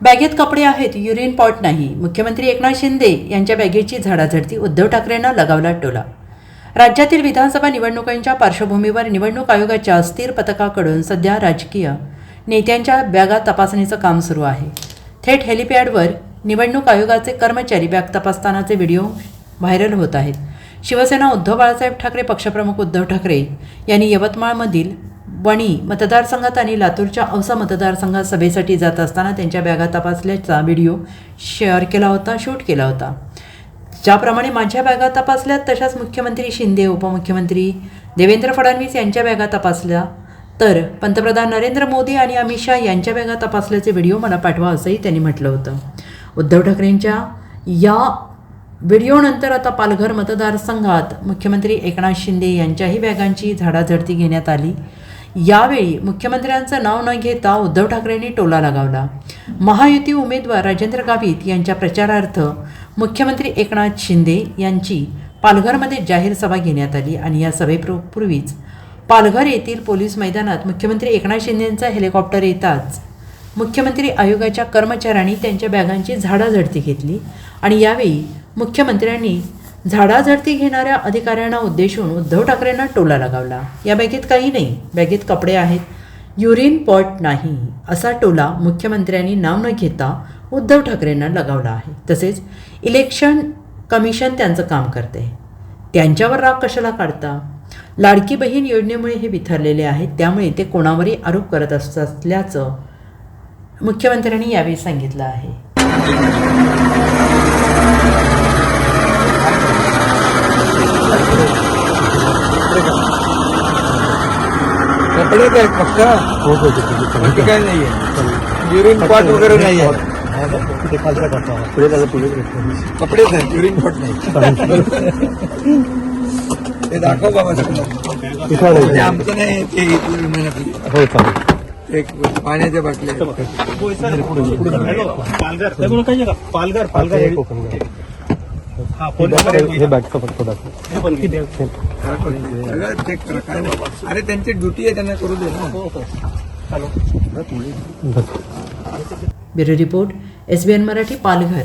बॅगेत कपडे आहेत युरिन पॉट नाही. मुख्यमंत्री एकनाथ शिंदे यांच्या बॅगेची झाडाझडती उद्धव ठाकरेंना लगावला टोला. राज्यातील विधानसभा निवडणुकांच्या पार्श्वभूमीवर निवडणूक आयोगाच्या अस्थिर पथकाकडून सध्या राजकीय नेत्यांच्या बॅगा तपासणीचं काम सुरू आहे. थेट हेलिपॅडवर निवडणूक आयोगाचे कर्मचारी बॅग तपासतानाचे व्हिडिओ व्हायरल होत आहेत. शिवसेना उद्धव बाळासाहेब ठाकरे पक्षप्रमुख उद्धव ठाकरे यांनी यवतमाळमधील वणी मतदारसंघात आणि लातूरच्या औसा मतदारसंघात सभेसाठी जात असताना त्यांच्या बॅगा तपासल्याचा व्हिडिओ शेअर केला होता शूट केला होता. ज्याप्रमाणे माझ्या बॅगा तपासल्या तशाच मुख्यमंत्री शिंदे उपमुख्यमंत्री देवेंद्र फडणवीस यांच्या बॅगा तपासल्या. तर पंतप्रधान नरेंद्र मोदी आणि अमित शाह यांच्या बॅगा तपासल्याचे व्हिडिओ मला पाठवा असंही त्यांनी म्हटलं होतं. उद्धव ठाकरेंच्या या व्हिडिओनंतर आता पालघर मतदारसंघात मुख्यमंत्री एकनाथ शिंदे यांच्याही बॅगांची झाडाझडती घेण्यात आली. यावेळी मुख्यमंत्र्यांचं नाव न घेता उद्धव ठाकरेंनी टोला लगावला. महायुती उमेदवार राजेंद्र गावित यांच्या प्रचारार्थ मुख्यमंत्री एकनाथ शिंदे यांची पालघरमध्ये जाहीर सभा घेण्यात आली आणि या सभेपूर्वीच पालघर येथील पोलीस मैदानात मुख्यमंत्री एकनाथ शिंदेंचा हेलिकॉप्टर येताच मुख्यमंत्री आयोगाच्या कर्मचाऱ्यांनी त्यांच्या बॅगांची झाडाझडती घेतली आणि यावेळी मुख्यमंत्र्यांनी झाडाझडती घेणाऱ्या अधिकाऱ्यांना उद्देशून उद्धव ठाकरेंना टोला लगावला. या बॅगेत काही नाही बॅगेत कपडे आहेत. युरिन पॉट नाही असा टोला मुख्यमंत्र्यांनी नाव न घेता उद्धव ठाकरेंना लगावला आहे. तसेच इलेक्शन कमिशन त्यांचं काम करते. त्यांच्यावर राग कशाला काढता? लाडकी बहीण योजनेमुळे हे विथरलेले आहेत त्यामुळे ते कोणावरही आरोप करत असत असल्याचं मुख्यमंत्र्यांनी यावेळी सांगितलं आहे. कपडेच आहेत फक्त बाकी काय नाहीये युरिन पॉट वगैरे नाही आहे कपडेच आहेत युरिन पॉट नाही। ते दाखव बाबा सगळं आमचं नाही ते विमानातली एक पाण्याच्या बाटल्या पालघर पालघर पालघर। हा हे बॅगचा फक्त दाखव हे. अरे त्यांची ड्युटी आहे त्यांना करू दे ना. Hello. Bureau report S B N Marathi Palghar.